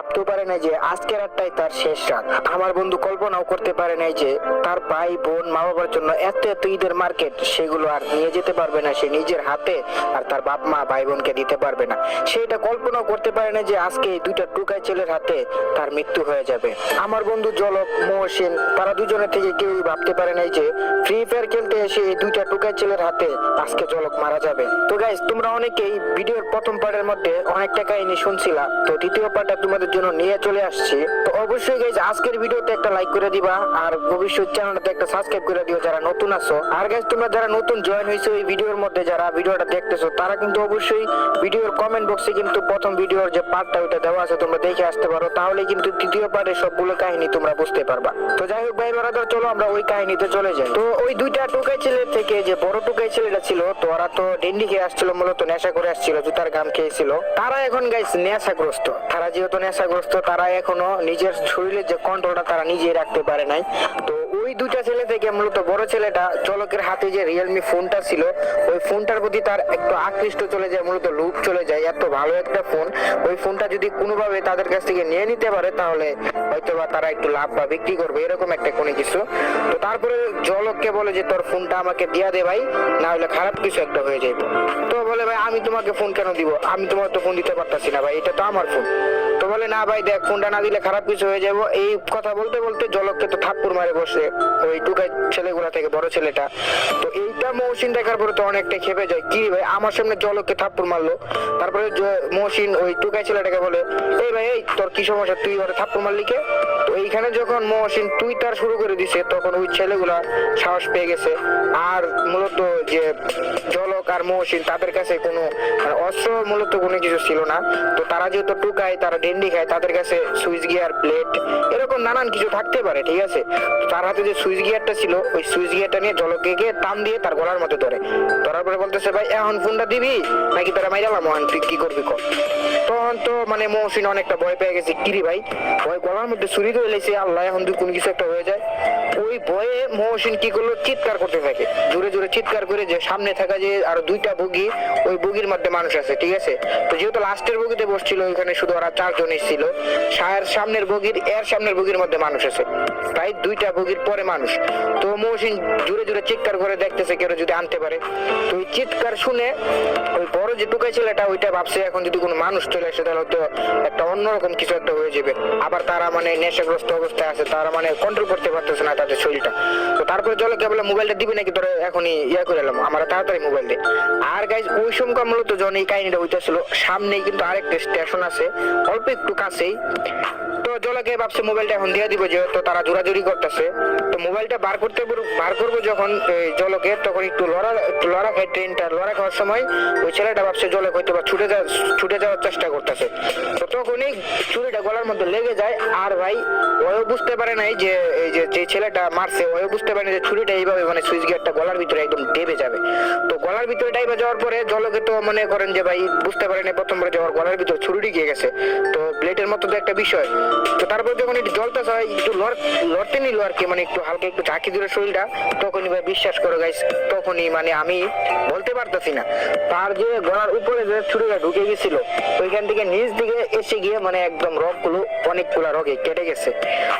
ভাবতেও পারে না যে আজকের রাতটাই তার শেষ রাত। আমার বন্ধু কল্পনাও করতে পারে নাই যে তার ভাই, বোন মা বাবার জন্য এত এত ঈদের মার্কেট, সেগুলো আর নিয়ে যেতে পারবে না। সে নিজের হাতে আর তার বাপ মা ভাই বোনকে দিতে পারবে না। সে এটা কল্পনাও করতে পারে না যে আজকে এই দুইটা টুকাই ছেলের হাতে তার মৃত্যু হয়ে যাবে। আমার বন্ধু জলক, মহসিন, তারা দুজনে থেকে কেউই ভাবতে পারে নাই যে ফ্রি ফায়ার খেলতে এসে এই দুইটা টুকাই ছেলের হাতে আজকে জলক মারা যাবে। তো গাইস তোমরা অনেকেই ভিডিওর প্রথম পার্টের মধ্যে অনেকটা কাহিনী শুনছিলা। তো দ্বিতীয় পার্টটা তোমাদের জন্য নিয়ে চলে আসছি। তো অবশ্যই গাইস আজকের ভিডিওতে একটা লাইক করে দিবা, আর ভবিষ্যৎ চ্যানেলটাতে একটা সাবস্ক্রাইব করে দিও যারা নতুন আছো। আর গাইস তোমরা যারা নতুন জয়েন হয়েছো এই ভিডিওর মধ্যে, যারা ভিডিওটা দেখতেছো, তারা কিন্তু অবশ্যই ভিডিওর কমেন্ট বক্সে কিন্তু প্রথম ভিডিওর যে পার্টটা ওটা দেওয়া আছে, তোমরা দেখে আসতে পারো। তাহলে কিন্তু দ্বিতীয় পার্টের সবগুলো কাহিনী তোমরা বুঝতে পারবা। তো যাই হোক ভাই বরাদর চলো আমরা ওই কাহিনীতে চলে যাই। তো ওই দুইটা টুকাই ছেলে থেকে যে বড় টুকাই ছেলেটা ছিল, তো ওরা তো ডেন্ডি খেয়ে আসছিল, মূলত নেশা করে আসছিল, জুতার গাম খেয়েছিল। তারা এখন গাইস নেশাগ্রস্ত। তারা যেহেতু নেশাগ্রস্ত তারা এখনও নিজের শরীরের যে কন্ট্রোলটা তারা নিজেই রাখতে পারে নাই। তো ওই দুটা ছেলে থেকে মূলত বড় ছেলেটা চলকের হাতে যে রিয়েলমি ফোনটা ছিল, ওই ফোনটার প্রতি তার একটু আকৃষ্ট চলে যায়, মূলত লুপ চলে যায়, এত ভালো একটা ফোন। ওই ফোনটা যদি কোনোভাবে তাদের কাছ থেকে নিয়ে নিতে পারে, তাহলে হয়তো বা তারা একটু লাভ বা বিক্রি করবে, এরকম একটা কোনো কিছু। তো তারপরে জলককে বলে যে, তোর ফোনটা আমাকে দিয়া দে ভাই, না হলে খারাপ কিছু একটা হয়ে যাবে তো বলে, ভাই, আমি তোমাকে ফোন কেন দিব? আমি তোমার তো ফোন দিতে পারতাছি না ভাই, এটা তো আমার ফোন। বলে, না ভাই, দেখ, ফোনটা না দিলে খারাপ কিছু হয়ে যাব। এই কথা বলতে বলতে জলককে তো থাপ্পুর মারে বসে, ওই টুকাই ছেলেগুলা থেকে, বড় ছেলেটা। তো এইটা মহসিন দেখার পরে তো অনেকটা খেপে যায়। কি ভাই, আমার সামনে জলককে থাপ্পুর মারলো? তারপরে মহসিন ওই টুকাই ছেলেটাকে বলে, এই ভাই, এই, তোর কি সমস্যা? তুই ওরা থাপ্পুর মারলি কে? এইখানে যখন মহসিন তুই তার শুরু করে দিছে, তখন ওই ছেলেগুলা সাহস পেয়ে গেছে। আর মূলত যে জলক আর মহসিন, তাদের কাছে কোনো মানে অস্ত্র মূলত কোনো কিছু ছিল না। তো তারা যেহেতু টুকায়, তারা ডেন্ডি খায়, তাদের কাছে সুইচ গিয়ার প্লেট এরকম নানান কিছু থাকতে পারে, ঠিক আছে? তার হাতে যে সুইচ গিয়ারটা ছিল, ওই সুইচ গিয়ারটা নিয়ে জলকে গিয়ে টান দিয়ে তার গলার মধ্যে ধরে। ধরার পরে বলতেছে, ভাই, এখন ফোনটা দিবি? নাকি তোরা মাইরালাম মহান তুই কি করবি কর? তখন তো মানে মহসিন অনেকটা ভয় পেয়ে গেছে কিরি ভাই? ভয় গলার মধ্যে ছুরি ধরে লেছে আল্লাহ, এখন তুই কোনো কিছু একটা হয়ে যায়, ওই ভয়ে মহসিন কি করল? চিৎকার করতে থাকে। জোরে জোরে চিৎকার করে যে সামনে থাকা যে আরও দুইটা বগি ওই বগির মধ্যে মানুষ আছে, ঠিক আছে? তো যেহেতু লাস্টের বগিতে বসছিল, ওইখানে শুধু ওরা চারজন ছিল সায়ের সামনের বগির এর সামনের বগির মধ্যে মানুষ আছে। প্রায় দুইটা বগির পরে মানুষ। তো মহসিন জোরে জোরে চিৎকার করে দেখতেছে কেউ যদি আনতে পারে। তো ওই চিৎকার শুনে ওই বড় যে টুকাই ছেলেটা, ওইটা ভাবছে, এখন যদি কোনো মানুষ চলে আসে, তাহলে হয়তো একটা অন্যরকম কিছু একটা হয়ে যাবে। আবার তারা মানে নেশাগ্রস্ত অবস্থায় আছে, তারা মানে কন্ট্রোল করতে পারতেছে না তাদের শরীরটা। তো তারপরে জলকে বলে মোবাইলটা দিবি নাকি? তোরা এখনই ইয়ে করে এলাম, আমরা তাড়াতাড়ি মোবাইল দিই আর গাইজ ওই সময় মূলত যখন এই কাহিনীটা হইতেছিল, সামনেই কিন্তু আরেকটা স্টেশন আছে, অল্প একটু কাছেই। তো জলকে ভাবছে মোবাইলটা এখন দিয়ে দিব, যেহেতু তারা জোরাজুরি করতেছে। তো মোবাইলটা বার করতে বার করব যখন জলকে, তখন একটু লড়া লড়া খায় ট্রেনটা, লড়া খাওয়ার সময় ওই ছেলেটা ভাবছে জলক হয়তো বা ছুটে যা ছুটে যাওয়ার চেষ্টা করতেছে। তো তখনই ছুরিটা গলার মধ্যে লেগে যায়, আর ভাই ওও বুঝতে পারে নাই যে, এই যে যে ছেলেটা মারছে ওও বুঝতে পারে না যে ছুরিটা এইভাবে মানে সুইচ গিয়ারটা গলার ভিতরে একদম ডেবে যাবে। তো গলার ভিতরে ডাইবে যাওয়ার পরে জলকে তো মনে করেন যে ভাই, বুঝতে পারে না প্রথমবার যাওয়ার গলার ভিতরে ছুরি গিয়ে গেছে। তো ব্লেডের মতো তো একটা বিষয়। তো তারপর যখন একটু জলটা হয় একটু লড়তে নিল আর কি মানে একটু হালকা একটু ঝাঁকি দিল শরীরটা, তখনই ভাই বিশ্বাস করো গাইস তখনই মানে আমি বলতে পারতেছি না। তার যে গলার উপরে যে ছুরিটা ঢুকে গেছিল, ওইখান থেকে নিচ দিকে এসে গিয়ে মানে একদম রগগুলো, অনেকগুলা রগে কেটে গেছে।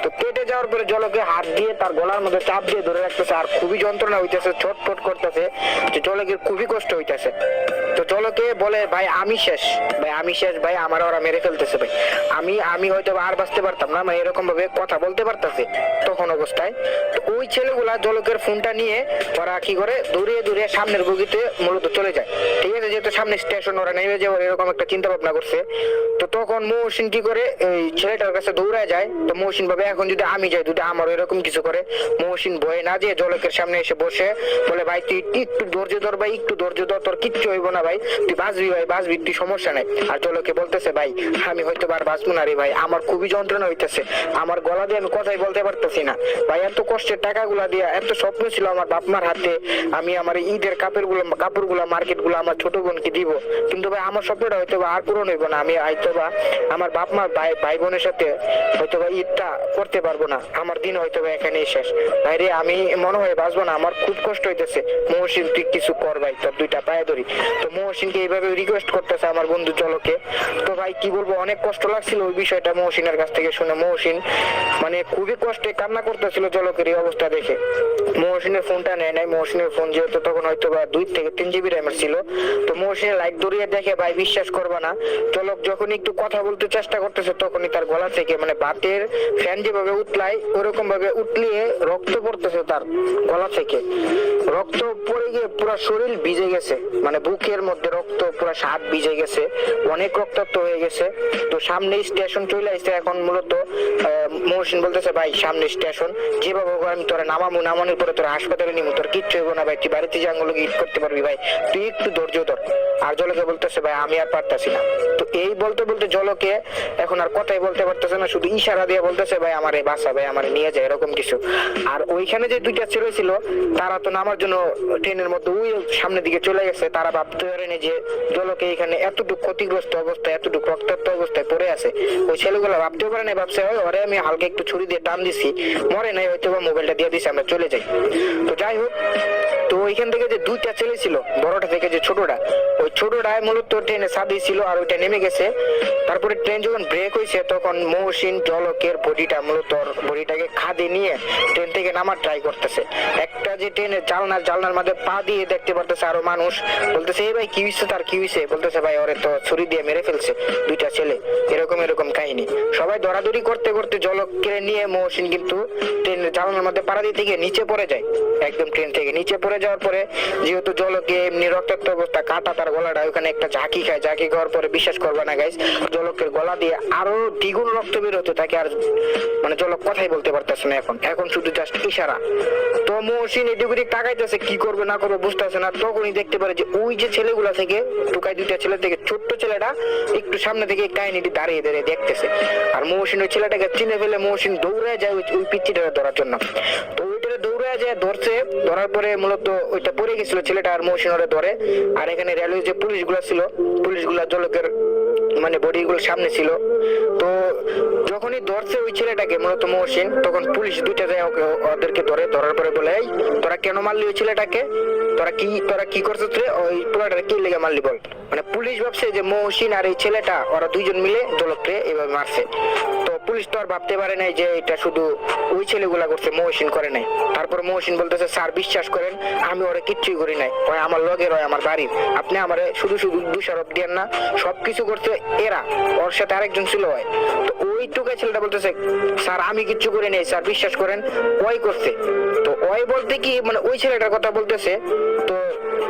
তো কেটে যাওয়ার পরে জলকে হাত দিয়ে তার গলার মধ্যে চাপ দিয়ে ধরে রাখতেছে, আর খুবই যন্ত্রণা হইতেছে, ছটফট করতেছে, যে জলকে খুবই কষ্ট হইতেছে। তো জলকে বলে, ভাই, আমি শেষ। ভাই, আমি শেষ, ভাই আমার ওরা মেরে ফেলতেছে, ভাই। আমি আমি হয়তো আর বাঁচতে পারতাম না মানে এরকম ভাবে কথা বলতে পারতেছে তখন অবস্থায়। তো ওই ছেলেগুলা জলকের ফোনটা নিয়ে ওরা কি করে? দৌড়িয়ে দৌড়িয়ে সামনের বগিতে মূলত চলে যায়। ঠিক আছে, যেহেতু সামনে স্টেশন ওরা নেমে যাওয়ার এরকম একটা চিন্তা ভাবনা করছে। তো তখন মহসিন কি করে? এই ছেলেটার কাছে দৌড়ায় যায়। তো মহসিন ভাবে, এখন যদি আমি যাই, যদি আমার এরকম কিছু করে? মহসিন ভয়ে না যেয়ে জলকের সামনে এসে বসে বলে, ভাই, তুই একটু ধৈর্য ধর, ভাই, একটু ধৈর্য ধর, তোর কিচ্ছু হইব না, ভাই। তুই বাঁচবি ভাই, বাঁচবি, তুই সমস্যা নাই। আর জলকে বলতেছে, ভাই, আমি হয়তো বার বাঁচবো না রে ভাই, আমার খুবই যন্ত্রণা হইতেছে। আমার গলা দিয়ে আমি কথাই বলতে পারতেছি না। ভাই, এত কষ্টের টাকাগুলা দিয়ে, এত স্বপ্ন ছিল আমার বাপ হাতে, আমি আমার ঈদের কাপড়গুলো কাপড়গুলো মার্কেটগুলো আমার ছোট বোনকে দিব। কিন্তু ভাই, আমার স্বপ্নটা হয়তো আর পূরণ হইব না। আমি হয়তো বা আমার বাপ ভাই ভাই বোনের সাথে হয়তো বা ঈদটা করতে পারব না। আমার দিন হয়তো বা এখানেই শেষ। ভাই রে, আমি মনে হয় বাঁচবো না। আমার খুব কষ্ট হইতেছে। মহসিন, তুই কিছু কর ভাই, তোর দুইটা পায়ে ধরি। তো মহসিন মহসিনকে এইভাবে রিকোয়েস্ট করতেছে আমার বন্ধু চলকে তো ভাই, কি বলব, অনেক কষ্ট লাগছিল ওই বিষয়টা মহসিনের কাছ থেকে শুনে। মহসিন মানে খুবই কষ্টে কান্না করতেছিল চলকের এই অবস্থা দেখে। মহসিনের ফোনটা নেয় নাই। মহসিনের ফোন যেহেতু তখন হয়তো বা দুই থেকে তিন জিবি র্যামের ছিল। তো মহসিনের লাইট দৌড়িয়ে দেখে, ভাই, বিশ্বাস করবে না। চলক যখন একটু কথা বলতে চেষ্টা করতেছে, তখনই তার গলা থেকে মানে বাতের ফ্যান যেভাবে উতলায় ওরকম ভাবে উতলিয়ে রক্ত পড়তেছে তার গলা থেকে। রক্ত পড়ে গিয়ে পুরো শরীর ভিজে গেছে। মানে বুকের মধ্যে রক্ত পুরো শার্ট ভিজে গেছে, অনেক রক্তাক্ত হয়ে গেছে। তো সামনে স্টেশন চলে আসছে, এখন মূলত মহসিন বলতেছে, ভাই, সামনে স্টেশন যেভাবে হোক আমি তোরা নামামু নামানোর পরে তোরা হাসপাতালে নিমু তোর কিচ্ছু হইব না, ভাই, তুই বাড়িতে যে আঙুলো ঈদ করতে পারবি, ভাই। তুই একটু ধৈর্য ধর। আর জলকে বলতেছে, ভাই, আমি আর পারতাছি না। তো এই বলতে বলতে জলকে এখন আর কথাই বলতে পারতেছে না, শুধু ইশারা দিয়ে বলতেছে, ভাই, আমার এই বাসা ভাই, আমার নিয়ে যায় এরকম কিছু। আর ওইখানে যে দুইটা ছেলে ছিল, তারা তো নামার জন্য ট্রেনের মধ্যে ওই সামনের দিকে চলে গেছে, তারা ভাবতে পারেনি যে জলকে এখানে এতটুকু ক্ষতিগ্রস্ত অবস্থায়, এতটুকু রক্তাক্ত অবস্থায় পড়ে আছে, ওই ছেলেগুলো ভাবতেও পারে না ভাবছে, ওই, ওরে, আমি হালকা একটু ছুরি দিয়ে টান দিছি, মরে নাই হয়তো বা মোবাইলটা দিয়ে দিছি, আমরা চলে যাই। তো যাই হোক, তো ওইখান থেকে যে দুইটা ছেলে ছিল, বড়টা থেকে যে ছোটটা, ওই ছোটটায় মূলত ট্রেনে সাদি ছিল আর ওইটা নেমে গেছে। তারপরে ট্রেন যখন ব্রেক হয়েছে তখন মহসিন জলকের বডিটা মূলত বডিটাকে খাদে নিয়ে ট্রেন থেকে নামার ট্রাই করতেছে। একটা যে ট্রেনের জালনার জালনার মধ্যে পা দিয়ে দেখতে পারতেছে আরও মানুষ, বলতেছে, এই ভাই কি হয়েছে তার কি হয়েছে বলতেছে, ভাই, ওরে তো ছুরি দিয়ে মেরে ফেলছে, দুইটা ছেলে। এরকম এরকম কাহিনী। সবাই দৌড়াদৌড়ি করতে করতে জলককে নিয়ে মহসিন কিন্তু ট্রেনের জালনার মধ্যে পাড়া দিতে গিয়ে নিচে পড়ে যায়, একদম ট্রেন থেকে। নিচে পড়ে যাওয়ার পরে যেহেতু জলকে এমনি রক্তাক্ত অবস্থা, কাটা তার গলাটা, ওখানে একটা ঝাঁকি খায়। ঝাঁকি খাওয়ার পরে বিশ্বাস করবে না গাইস জলকের গলা দিয়ে আরও দ্বিগুণ রক্ত বের হতে থাকে আর মানে জলক কথাই বলতে পারতেছে না এখন। এখন শুধু জাস্ট ইশারা। তো মহসিন এদিক ওদিক তাকাইতেছে, কি করবে, না করবে, বুঝতেছে না। তখনই দেখতে পারে যে ওই যে ছেলেগুলা থেকে টুকাই দুইটা ছেলে থেকে, ছোট্ট ছেলেটা একটু সামনে থেকে কাহিনীটি দাঁড়িয়ে দাঁড়িয়ে দেখতেছে। আর মহসিন ওই ছেলেটাকে চিনে ফেলে মহসিন দৌড়ে যায় ওই- ওই পিচ্ছিটাকে ধরার জন্য। তো ওইটারে দৌড়ে যায়, ধরছে, ধরার পরে মূলত ওইটা পড়ে গেছিল ছেলেটা আর মহসিন ওরে ধরে। আর এখানে রেলওয়ে যে পুলিশগুলা ছিল পুলিশগুলা জলকের মানে বডি গুলো সামনে ছিল। তো যখনই ধরছে ওই ছেলেটাকে মূলত মহসিন, তখন পুলিশ দুইটা যায় ওদেরকে ধরে, ধরার পরে বলে, এই, তোরা কেন মারলি ওই ছেলেটাকে? তোরা কি তোরা কি করছিস ওই পোলাটাকে কি লেগে মারলি বল? মানে পুলিশ ভাবছে যে মহসিন আর এই ছেলেটা, ওরা দুইজন মিলে জলককে এভাবে মারছে। তো পুলিশ তো আর ভাবতে পারে নাই যে এটা শুধু ওই ছেলেগুলা করছে, মহসিন করে নাই। তারপর মহসিন বলতেছে, স্যার, বিশ্বাস করেন, আমি ওরা কিচ্ছুই করি নাই। ওই আমার লগের হয় আমার বাড়ির। আপনি আমার শুধু শুধু দোষারোপ দিয়েন না, সবকিছু করছে এরা। ওর সাথে আরেকজন ছিল হয় তো ওই টুকা ছেলেটা বলতেছে, স্যার, আমি কিচ্ছু করি নাই, স্যার, বিশ্বাস করেন, ওই করছে। তো ওই বলতে কি মানে ওই ছেলেটার কথা বলতেছে। তো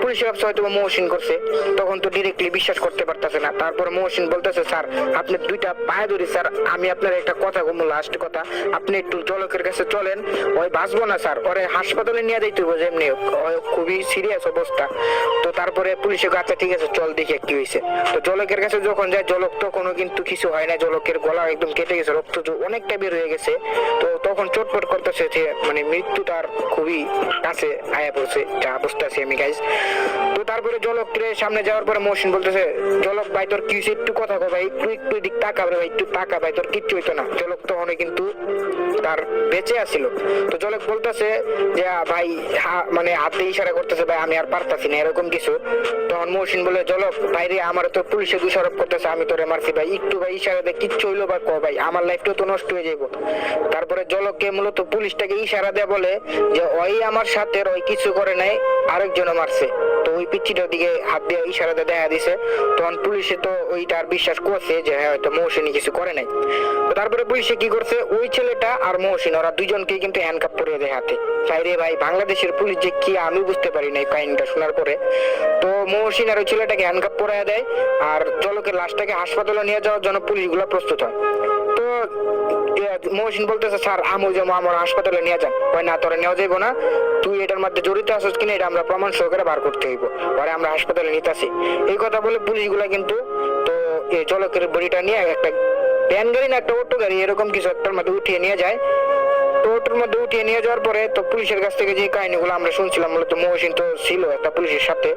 পুলিশ ভাবছে হয়তো মহসিন করছে, তখন তো ডিরেক্টলি বিশ্বাস করতে পারতেছে না। তারপর মহসিন বলতেছে, স্যার, আপনি দুইটা পায়ে ধরি, স্যার, আমি আপনার একটা কথা বলব লাস্ট কথা। আপনি একটু জলকের কাছে চলেন, ওই বাঁচবো না, স্যার। ওরে হাসপাতালে নিয়ে যাইতে হবে যেমনি খুবই সিরিয়াস অবস্থা। তো তারপরে পুলিশে আচ্ছা ঠিক আছে, চল দেখি কি হয়েছে তো জলকের কাছে যখন যায়, জলক তখনও কিন্তু কিছু হয় না। জলকের গলা একদম কেটে গেছে, রক্ত অনেকটা বের হয়ে গেছে। তো তখন চটপট করতেছে মানে মৃত্যু তার খুবই কাছে আয়া পড়ছে, যা বুঝতে আছি আমি গাইজ তো তারপরে জলকের সামনে যাওয়ার বলতেছে, জলক ভাই, তোর কি? একটু কথা কো ভাই, একটু একটু দিক ভাই, একটু তাকা ভাই, তোর কিচ্ছু হইতো না। জলক তখন কিন্তু তার বেঁচে আছিল। তো জলক বলতেছে যে ভাই মানে হাতে ইশারা করতেছে, ভাই, আমি আর পারতাছি না, এরকম কিছু। তখন বলে, জলক, ভাই রে, আমার তো পুলিশে দোষারোপ করতেছে, আমি তোরে মারছি ভাই, একটু ভাই ইশারা দে, কিচ্ছু হইল বা ক ভাই, আমার লাইফটা তো নষ্ট হয়ে যাব তারপরে জলককে মূলত পুলিশটাকে ইশারা দেয় বলে যে, ওই আমার সাথে ওই কিছু করে নাই, আরেকজনও মারছে। ওই পিচ্ছিটার দিকে হাত দিয়ে ইশারা দিয়ে দেখা দিছে। তখন পুলিশে তো বিশ্বাস করছে যে হ্যাঁ হয়তো কিছু করে নাই। তো তারপরে পুলিশে কি করছে? ওই ছেলেটা আর মহসিন, ওরা দুইজনকে কিন্তু হ্যান্ডকাপ পরিয়ে দেয় হাতে। তাই রে ভাই, বাংলাদেশের পুলিশ যে কি, আমি বুঝতে পারি না এই কাহিনীটা শোনার পরে। তো মহসিন আর ওই ছেলেটাকে হ্যান্ডকাপ পরিয়ে দেয়, আর জলকের লাশটাকে হাসপাতালে নিয়ে যাওয়ার জন্য পুলিশগুলো প্রস্তুত হয়। মহসিন বলতেছে, স্যার, আমু যেমন আমার হাসপাতালে নিয়ে যান। ওই না, তোরা নেওয়া যাইবো না। তুই এটার মধ্যে জড়িত আছিস কিনা, এটা আমরা প্রমাণ সহকারে বার করতে হইব। পরে আমরা হাসপাতালে নিতেছি। এই কথা বলে পুলিশগুলা কিন্তু তো এই জলকের বড়িটা নিয়ে একটা ভ্যান গাড়ি না একটা অটো গাড়ি এরকম কিছু একটার মধ্যে উঠিয়ে নিয়ে যায়। তো ওটার মধ্যে উঠিয়ে নিয়ে যাওয়ার পরে তো পুলিশের কাছ থেকে যে কাহিনীগুলো আমরা শুনছিলাম, মূলত মহসিন তো ছিল একটা পুলিশের সাথে।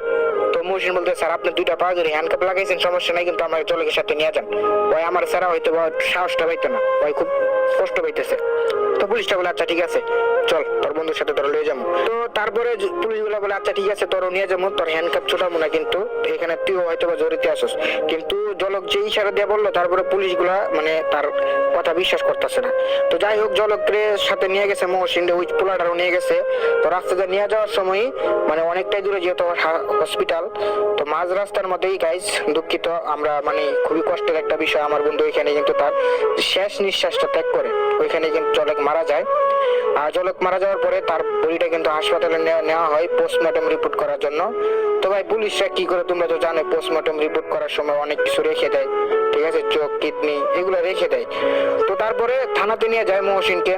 মহসিন বলতে স্যার, আপনি দুইটা পা ধরে হ্যান্ডকাপ লাগাইছেন, সমস্যা নাই, কিন্তু আমার সাথে নিয়ে যান। আমার স্যারা হয়তো সাহসটা পাইতো না খুব কষ্ট পাইতেছে। তো পুলিশটা বলে আচ্ছা ঠিক আছে, চল, তোর বন্ধুর সাথে তোর লয়ে যাব। তো তারপরে পুলিশ বলে আচ্ছা ঠিক আছে তোর নিয়ে যাব, তোর হ্যান্ডকাপ ছোটাবো না, কিন্তু এখানে তুইও হয়তো বা জড়িত আসস কিন্তু জলক যে ইশারা দিয়ে বলল, তারপরে পুলিশগুলা মানে তার কথা বিশ্বাস করতেছে না। তো যাই হোক, জলকের সাথে নিয়ে গেছে মহসিন ওই পোলাটারও নিয়ে গেছে। তো রাস্তাতে নিয়ে যাওয়ার সময় মানে অনেকটাই দূরে যেহেতু হসপিটাল তো মাঝ রাস্তার মধ্যেই গাইজ দুঃখিত, আমরা মানে খুবই কষ্টের একটা বিষয়, আমার বন্ধু ওইখানে কিন্তু তার শেষ নিঃশ্বাসটা ত্যাগ করে। ওইখানে কিন্তু জলক মারা যায়। আর জলক মারা যাওয়ার পরে তার বডিটা কিন্তু হাসপাতালে নেওয়া- হয় পোস্টমর্টম রিপোর্ট করার জন্য। তো ভাই, পুলিশরা কি করে তোমরা তো জানো পোস্টমর্টম রিপোর্ট করার সময় অনেক কিছু রেখে দেয়। ঠিক আছে, চোখ, কিডনি, এগুলো রেখে দেয়। তো তারপরে থানাতে নিয়ে যায় মহসিনকে।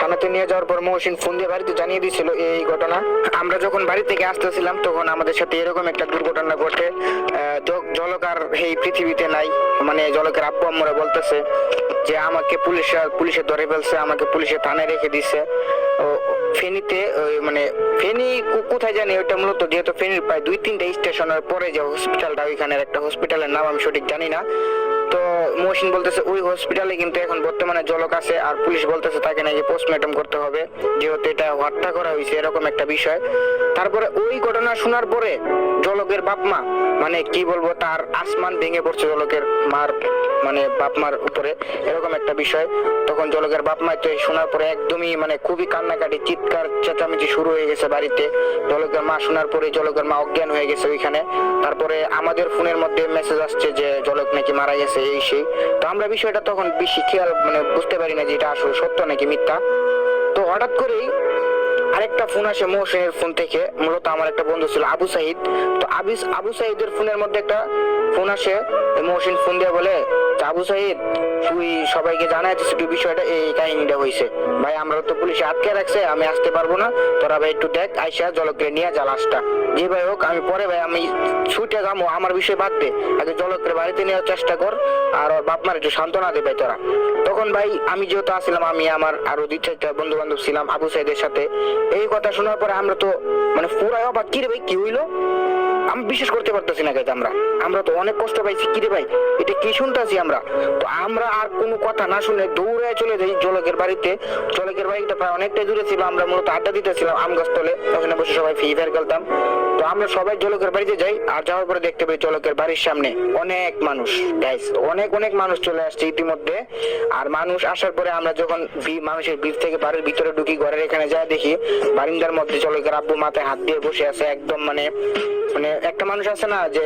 থানাতে নিয়ে যাওয়ার পর মহসিন ফোন দিয়ে বাড়িতে জানিয়ে দিয়েছিল এই ঘটনা। আমরা যখন বাড়ি থেকে আসতেছিলাম, তখন আমাদের সাথে এরকম একটা দুর্ঘটনা ঘটে। জলকার এই পৃথিবীতে নাই। মানে জলকের আব্বু আম্মুরা বলতেছে যে, আমাকে পুলিশে পুলিশে ধরে ফেলছে, আমাকে পুলিশে থানায় রেখে দিছে। ফেনীতে মানে ফেনী কোথায় জানি ওইটা মূলত, যেহেতু ফেনীর প্রায় দুই তিনটা স্টেশনের পরে যে হসপিটালটা ওইখানের একটা হসপিটালের নাম আমি সঠিক জানি না। তো মহসিন বলতেছে, ওই হসপিটালে কিন্তু এখন বর্তমানে জলক আছে, আর পুলিশ বলতেছে তাকে নাকি পোস্টমর্টম করতে হবে। যেহেতু এটা হত্যা করা হয়েছে, এরকম একটা বিষয়। তারপরে ওই ঘটনা শোনার পরে জলকের বাপমা মানে কি বলব, তার আসমান ভেঙে পড়ছে জলকের মার মানে বাপমার উপরে, এরকম একটা বিষয়। তখন জলকের বাপ মা তো শোনার পরে একদমই মানে খুবই কান্নাকাটি, চিৎকার, চেঁচামেচি শুরু হয়ে গেছে বাড়িতে। জলকের মা শোনার পরে জলকের মা অজ্ঞান হয়ে গেছে ওইখানে। তারপরে আমাদের ফোনের মধ্যে মেসেজ আসছে যে জলক নাকি মারা গেছে, এই সেই। তো আমরা বিষয়টা তখন বেশি খেয়াল মানে বুঝতে পারি না যে এটা আসলে সত্য নাকি মিথ্যা। তো হঠাৎ করেই আরেকটা ফোন আসে মহসেনের ফোন থেকে, মূলত আমার একটা বন্ধু ছিল আবু সাহিদ তো আবিস আবু সাহিদের ফোনের মধ্যে একটা ফোন আসে মহসিন ফোন দিয়ে বলে আবু সাহিদ তুই সবাইকে জানাইছিস তুই বিষয়টা, এই কাহিনীটা হয়েছে ভাই, আমরা তো পুলিশে আটকে রাখছে, আমি আসতে পারব না। তোরা ভাই একটু দেখ, আইসা জলকে নিয়ে যা লাশটা। যে ভাই হোক, আমি পরে ভাই, আমি ছুটে যাব, আমার বিষয় বাদ দে। আগে জলকের বাড়িতে নেওয়ার চেষ্টা কর, আর ওর বাপ মার একটু সান্ত্বনা দে ভাই তোরা। তখন ভাই, আমি যেহেতু আসছিলাম আমি আমার আরও দুই চারটা বন্ধু বান্ধব ছিলাম আবু সাইদের সাথে। এই কথা শোনার পরে আমরা তো মানে পুরাই অবাক। কি রে ভাই কি হইল? আমি বিশ্বাস করতে পারতেছি না গাইতে আমরা। আমরা তো অনেক কষ্ট পাইছি। কি রে ভাই? এটা কি শুনতেছি আমরা? তো আমরা আর কোনো কথা না শুনে দৌড়ে চলে যাই জলকের বাড়িতে। জলকের বাড়িটা প্রায় অনেকটাই দূরে ছিল। আমরা মূলত আড্ডা দিতেছিলাম আম গাছতলে ওখানে বসে সবাই ফ্রি ফায়ার খেলতাম। তো আমরা সবাই জলকের বাড়িতে যাই আর যাওয়ার পরে দেখতে পাই জলকের বাড়ির সামনে অনেক মানুষ। গাইস অনেক অনেক মানুষ চলে আসছে ইতিমধ্যে। আর মানুষ আসার পরে আমরা যখন মানুষের ভিড় থেকে বাড়ির ভিতরে ঢুকি, ঘরের এখানে যা দেখি, বারিন্দার মধ্যে জলকের আব্বু মাথায় হাত দিয়ে বসে আছে। একদম মানে মানে একটা মানুষ আছে না যে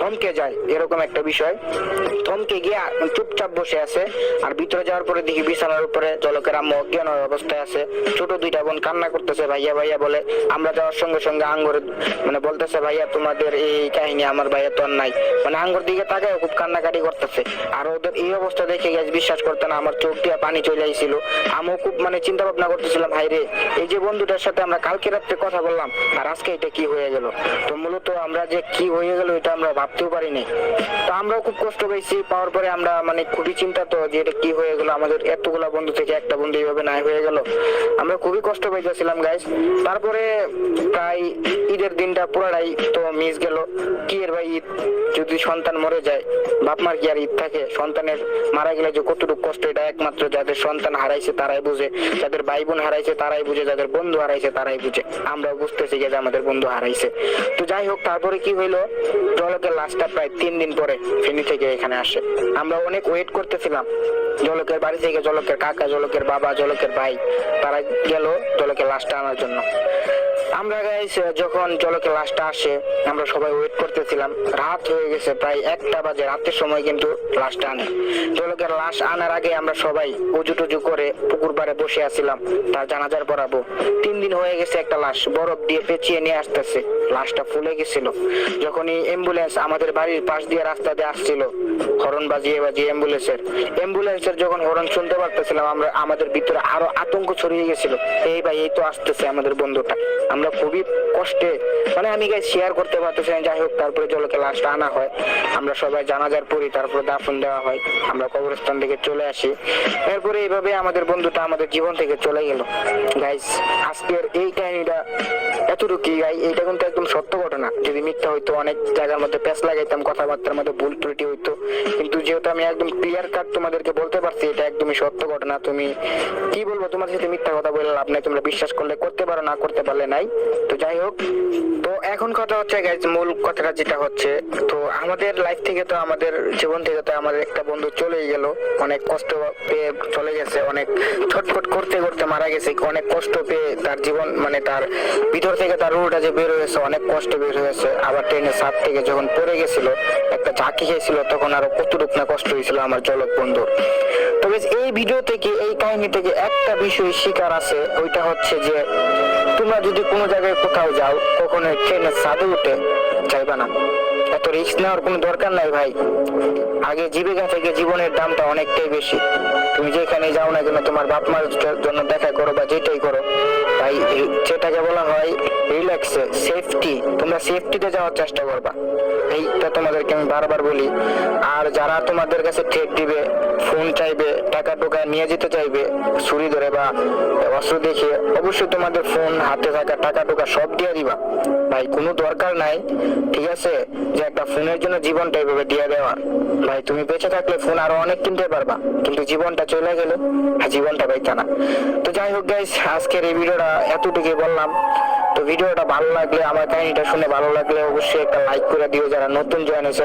থমকে যায়, এরকম একটা বিষয়। থমকে গিয়ে চুপচাপ বসে আছে, আর ভিতরে যাওয়ার পরে দেখি বিছানার উপরে জলকের আম্মু অজ্ঞান অবস্থায় আছে। ছোট দুইটা বোন কান্না করতেছে, ভাইয়া ভাইয়া বলে, আমরা যাওয়ার সঙ্গে সঙ্গে আঙ্গরে মানে বলতেছে, ভাইয়া, তোমাদের এই কাহিনী আমার ভাইয়া তো নাই। মানে আঙ্গুর দিকে তাকায় খুব কান্নাকাটি করতেছে। আর ওদের এই অবস্থা দেখে গেছে বিশ্বাস করতে না, আমার চোখ দিয়ে পানি চলে আইছিল। আমিও খুব মানে চিন্তা ভাবনা করতেছিলাম ভাই রে, এই যে বন্ধুটার সাথে আমরা কালকে রাত্রে কথা বললাম, আর আজকে এটা কি হয়ে গেল? তো মূলত আমরা যে কি হয়ে গেল এটা আমরা ভাবতেও পারিনি। তো আমরাও খুব কষ্ট পেয়েছি, পাওয়ার পরে আমরা মানে খুবই চিন্তা তো যে এটা কি হয়ে গেল, আমাদের এতগুলা বন্ধু থেকে একটা বন্ধু এইভাবে নাই হয়ে গেল। আমরা খুবই কষ্ট পাইতেছিলাম গাইস তারপরে প্রায় ঈদের দিনটা পুরাটাই তো মিস গেল। কি এর ভাই ঈদ? যদি সন্তান মরে যায়, বাপ মার কি আর ঈদ থাকে? সন্তানের মারা গেলে যে কতটুকু কষ্ট, এটা একমাত্র যাদের সন্তান হারাইছে তারাই বুঝে। যাদের ভাই বোন হারাইছে তারাই বুঝে, যাদের বন্ধু হারাইছে তারাই বুঝে। আমরা বুঝতেছি যে আমাদের বন্ধু হারাইছে। তো যাই হোক, তারপরে কি হইল? জলকের লাশটা প্রায় তিন দিন পরে ফেনী থেকে এখানে আসে। আমরা অনেক ওয়েট করতেছিলাম। জলকের বাড়ি থেকে জলকের কাকা, জলকের বাবা, জলকের ভাই, তারা গেল জলকের লাশটা আনার জন্য। আমরা গাইস যখন জলকের লাশটা আসে, আমরা সবাই ওয়েট করতেছিলাম। রাত হয়ে গেছে, প্রায় একটা বাজে। রাতের সময় কিন্তু লাশটা আনে। জলকের লাশ আনার আগে আমরা সবাই উজু টুজু করে পুকুর পাড়ে বসে আছিলাম, তার জানাজার পড়াবো তিন দিন হয়ে গেছে একটা লাশ বরফ দিয়ে পেঁচিয়ে নিয়ে আসতেছে। লাশটা ফুলে গেছিল। যখনই অ্যাম্বুলেন্স আমাদের বাড়ির পাশ দিয়ে রাস্তা দিয়ে আসছিল হরন বাজিয়ে বাজিয়ে অ্যাম্বুলেন্সের অ্যাম্বুলেন্সের যখন হরন শুনতে পারতেছিলাম, আমরা আমাদের ভিতরে আরও আতঙ্ক ছড়িয়ে গেছিল। এই ভাই, এই তো আসতেছে আমাদের বন্ধুটা। আমরা খুবই কষ্টে মানে আমি গাই শেয়ার করতে পারতেছি যাই হোক তারপরে জলকে লাশটা আনা হয়। আমরা সবাই জানাজার পরি তারপরে দাফন দেওয়া হয়, আমরা কবরস্থান থেকে চলে আসি। এরপরে এইভাবে আমাদের বন্ধুটা আমাদের জীবন থেকে চলে গেল। গাইস আজকের এই কাহিনীটা এতটুকুই গাই এটা কিন্তু একদম সত্য ঘটনা। যদি মিথ্যা হইতো, অনেক জায়গার মধ্যে প্যাঁচ লাগাইতাম, কথাবার্তার মধ্যে ভুল ত্রুটি হইতো। কিন্তু যেহেতু আমি একদম ক্লিয়ার কাট তোমাদেরকে বলতে পারছি, এটা একদমই সত্য ঘটনা। তুমি কি বলব, তোমার সাথে মিথ্যা কথা বলে লাভ নাই, তোমরা বিশ্বাস করলে, করতে পারো, না করতে পারলে নাই। তো যাই হোক, তো এখন কথা হচ্ছে গাইজ মূল কথাটা যেটা হচ্ছে, তো আমাদের লাইফ থেকে তো আমাদের জীবন থেকে তো আমাদের একটা বন্ধু চলেই গেল। অনেক কষ্ট পেয়ে চলে গেছে, অনেক ছটফট করতে করতে মারা গেছে, অনেক কষ্ট পেয়ে তার জীবন মানে তার ভিতর থেকে তার রুটা যে বের হয়েছে, অনেক কষ্ট বের হয়েছে। আবার ট্রেনের সাত থেকে যখন পড়ে গেছিল, একটা ঝাঁকি খেয়েছিল, তখন আরও কতটুক না কষ্ট হয়েছিল আমার জলক বন্ধুর। তবে এই ভিডিও থেকে, এই কাহিনী থেকে একটা বিষয় শিকার আছে, ওইটা হচ্ছে যে তোমরা যদি কোনো জায়গায় কোথাও যাও কখনো ট্রেনের সাদে উঠে যাইবা না। এত রিস্ক নেওয়ার কোনো দরকার নাই ভাই। আগে জীবিকা থেকে জীবনের দামটা অনেকটাই বেশি। তুমি যেখানে যাও না কেন তোমার বাপ মার জন্য দেখা করো বা যেটাই করো তাই যেটাকে বলা হয় রিল্যাক্সে সেফটি তোমরা সেফটিতে যাওয়ার চেষ্টা করবা। এইটা তোমাদেরকে আমি বারবার বলি। আর যারা তোমাদের কাছে ট্রেড দিবে ফোন চাইবে, টাকা টোকা নিয়ে যেতে চাইবে, ছুরি ধরে বা অস্ত্র দেখে অবশ্যই তোমাদের ফোন হাতে থাকা টাকা টোকা সব দিয়ে দিবা। ভাই, কোনো দরকার নাই, ঠিক আছে? যে একটা ফোনের জন্য জীবনটা এভাবে দিয়ে দেওয়া। ভাই, তুমি বেঁচে থাকলে ফোন আরও অনেক কিনতে পারবা, কিন্তু জীবনটা চলে গেলে জীবনটা পাইতা না। তো যাই হোক গাইস আজকের এই ভিডিওটা এতটুকুই বললাম। তো ভিডিওটা ভালো লাগলে, আমার কাহিনীটা শুনে ভালো লাগলে অবশ্যই একটা লাইক করে দিও। যারা নতুন জয়েন হয়েছে